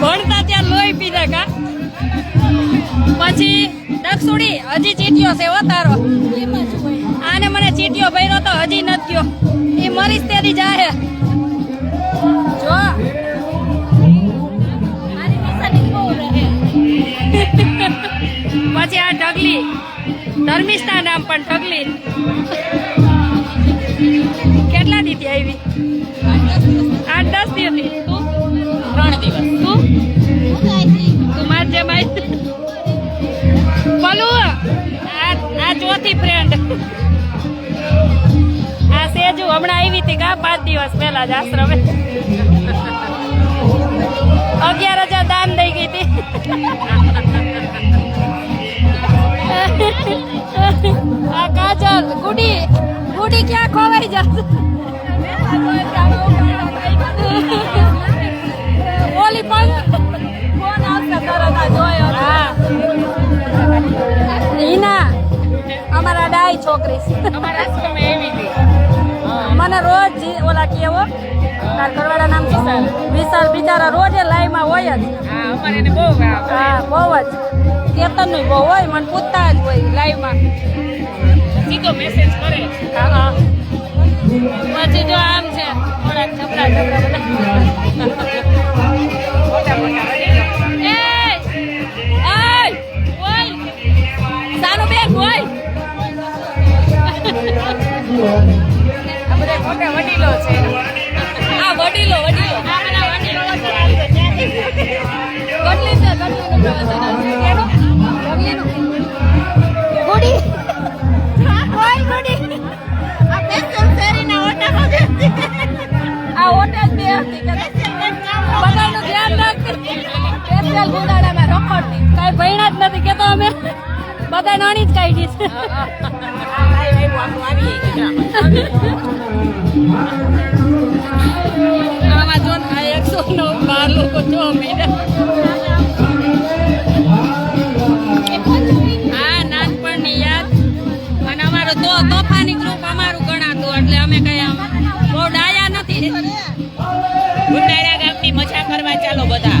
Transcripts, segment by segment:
ભણતા ત્યાં લોહી પીધા કા પછી દક્ષુડી, હજી ચીટીઓ છે તારો. આને મને ચીટીઓ ભર્યો તો હજી નથી ગયો એ મરીશ તેની જાહે. જો. પછી આ ઢગલી. ધર્મિષ્ઠા નામ પણ ઢગલી. કેટલા દીધી આવી? આઠ દસ દીધી ચોથી ફ્રેન્ડ આ સેજુ હમણાં આવી હતી કા પાંચ દિવસ પહેલા જ આશ્રમે. અગિયાર હજાર દાન દઈ ગઈ હતી. આ કાજલ ગુડી ગુડી ક્યાં ખોવાઈ જશે? અમારા છોકરી મને રોજ ઓલા કેવો તાર ઘરવાળા નામ શું? વિશાલ. બિચારા રોજ લાઈમાં હોય જ. હા બહુ હા બહુ જ. કેતનનું બહુ હોય મને પૂછતા જ હોય લાઈવમાં સીધો મેસેજ કરે. હા હા. પછી જો આમ છે. થોડાક છપરા છપરા બધા. મોટા મોટા વડીલો. આ બધા બધાનું ધ્યાન રાખતી પેસ્ટલ ગુડાડામાં રખડતી. કાંઈ ભણ્યા જ નથી, કેતો અમે. બધા નાની જ કાઢી છે. આમાં જો આ એકસો નવ હા નાનપણની યાદ અને અમારો તો તોફાની ગ્રુપ અમારું ગણાતું, એટલે અમે કઈ બહુ ડાયા નથી. ઉનાળા ગામની મજા કરવા ચાલો બધા.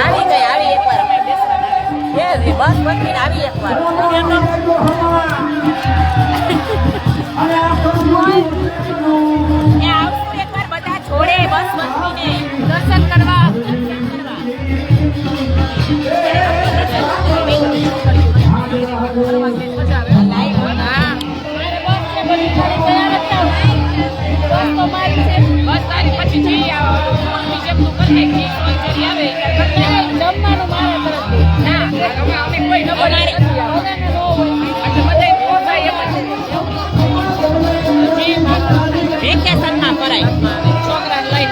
આવી ગઈ આવી એકવાર બસ બંધીને આવી એકવાર આવશું એકવાર બધા જોડે બસ બંધીને દર્શન વેકેશનમાં કરાય છોકરાને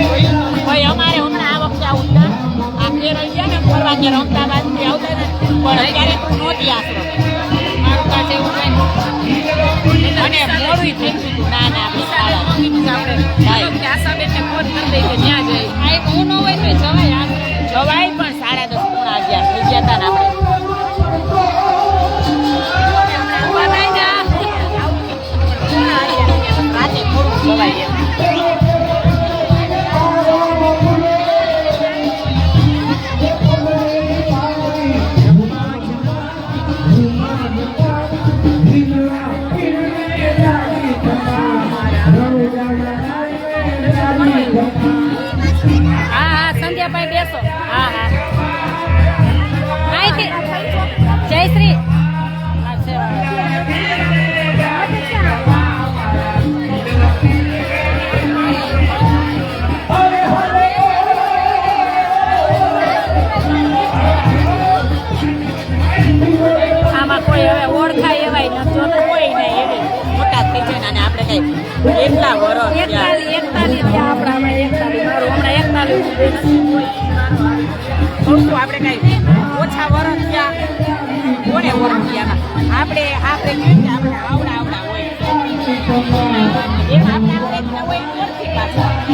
જોયું ભાઈ અમારે આ વખતે આવું હતા ને ફરવા અમદાવાદથી આવતા ને પણ અત્યારે અને મોડું થઈ ગયું. ના ના આ જવાય આશ્રમે જવાય પણ સાડા દસ પોણા અગિયાર થઈ ગયા હતા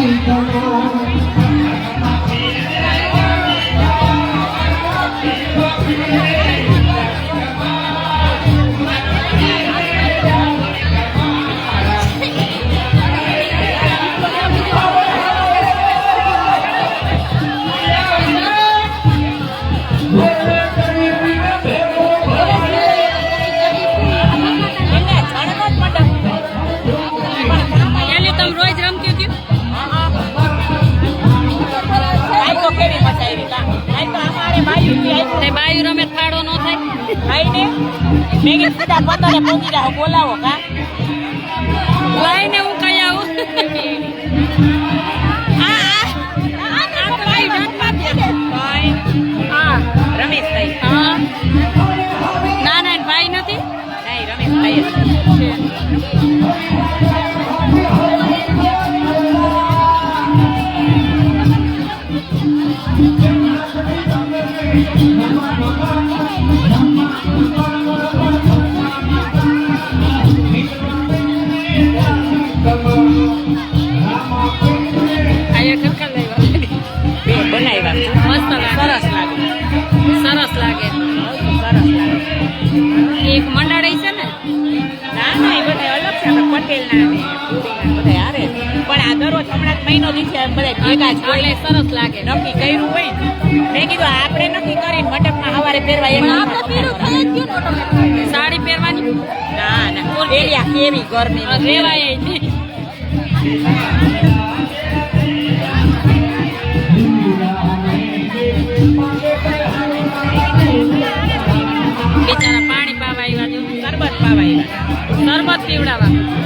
પાછા એને આઈ ને મેં કીધું સીધા પતંગે પહોંચી જાઓ બોલાવો કા ભાઈને હું કઈ આવું? ના ના ભાઈ નથી? નહીં રમેશભાઈ છે. અલગ છે આપણે પટેલના ને પુરીના બધા પણ આ દરરોજ હમણાં મહિનો દી છે બધા ભેગા જ સરસ લાગે નક્કી કર્યું હોય મેં કીધું આપણે નક્કી કરીને મટકમાં સવારે પહેરવા એક સાડી પહેરવાની ના ના ગરમી રેવાય બિચારા પાણી પાવા આવ્યા જો શરબત પાવા આવ્યા, શરબત પીવડાવવા.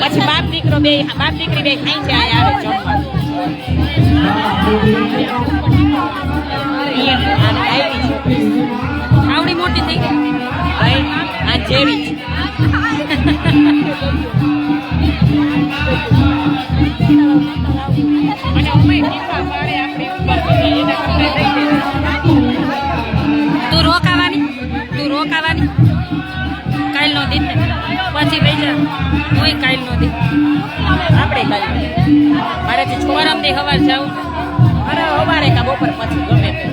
પછી બાપ દીકરો બે બાપ દીકરી બે ખાઈ છે આવે જમવા છે આવડી મોટી થઈ ગઈ આ જેવી જ. હું કાલ નો દે. આપણે કાલ મારે છોકરા પરમ દી હવાર જાઉં અરે હવારે કા બપોર પછી ગમે તે.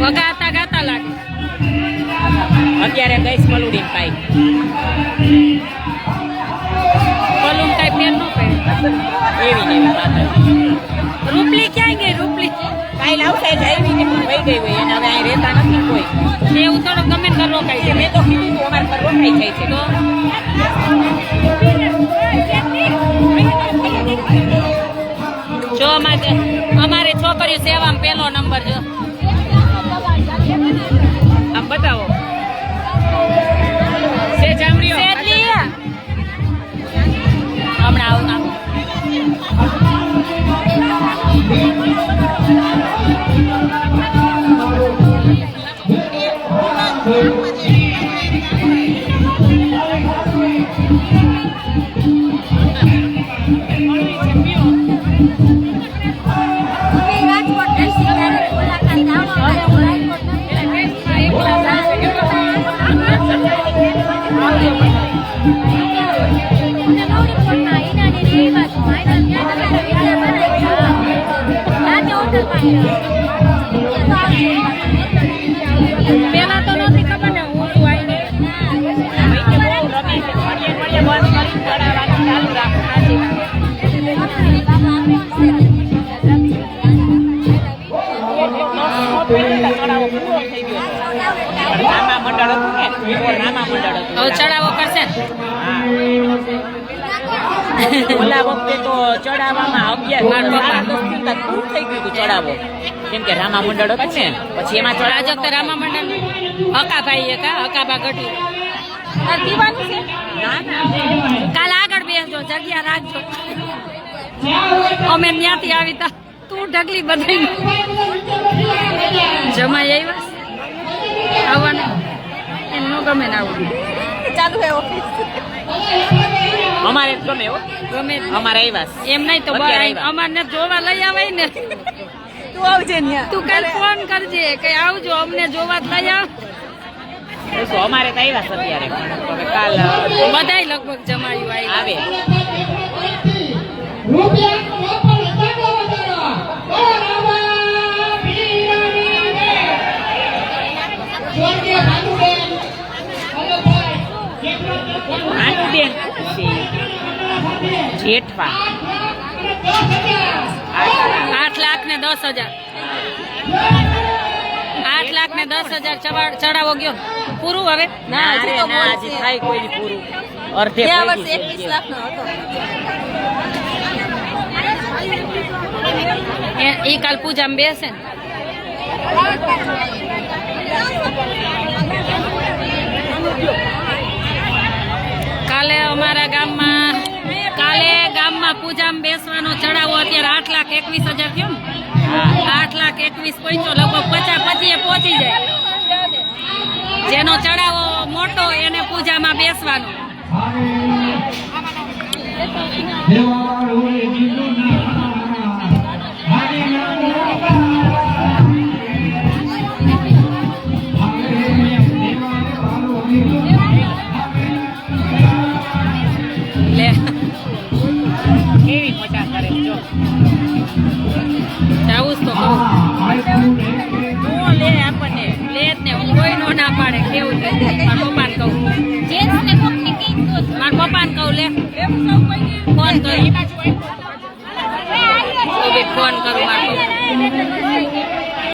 વગાતા ગાતા લાગે. અત્યારે ગઈસ મલુડી પાઈ રોકાઈ જાય છે જો અમારે અમારે છોકરીઓ સેવામાં પહેલો નંબર જો પેલા તો હવે ચડાવો કરશે ઓલા વખતે તો ચડાવવામાં અગિયાર પૂરું થઈ ગયું ચડાવો કેમ કે રામા મંડળ હતું ને પછી એમાં ચડાજો તો રામા મંડળ હકાભાઈ એ કા હકાભા ગઢવી. આ દીવાનું છે? ના ના. કાલ આગળ બેસજો જગ્યા રાખજો. અમે ત્યાંથી આવી તા. તું ઢગલી બધાઈ જમાઈ આવ્યા આવવાનું. એમ ન ગમે ને આવું ચાલુ હે ઓફિસ અમારે ગમે હો. ગમે અમારે આવ્યા એમ નહીં તો. અમારને જોવા લઈ આવે ને. તું આવજે તું કાલ ફોન કરજે કે આવજો અમને જોવા જ લઈ આવ. અમારે તો આવ્યા અત્યારે. કાલ બધાય લગભગ જમાયું આવે. ભાનુબેન છે. જેઠવા આઠ લાખ ને દસ હજાર આઠ લાખ ને દસ હજાર ચવા- ચડાવો ગયો પૂરું હવે? ના રે ના હજી થાય કોઈ દી પૂરું. અર્ધે ગયા થઈ વર્ષે ગયું છે. એકવીસ લાખ નો હતો એ કાલ પૂજામાં બેસે ને. પૂજામાં બેસવાનો ચડાવો અત્યારે આઠ લાખ એકવીસ હજાર થયો ને? આઠ લાખ એકવીસ પહોંચ્યો લગભગ પચાસ પચીએ પહોંચી જાય. જેનો ચડાવો મોટો એને પૂજામાં બેસવાનો.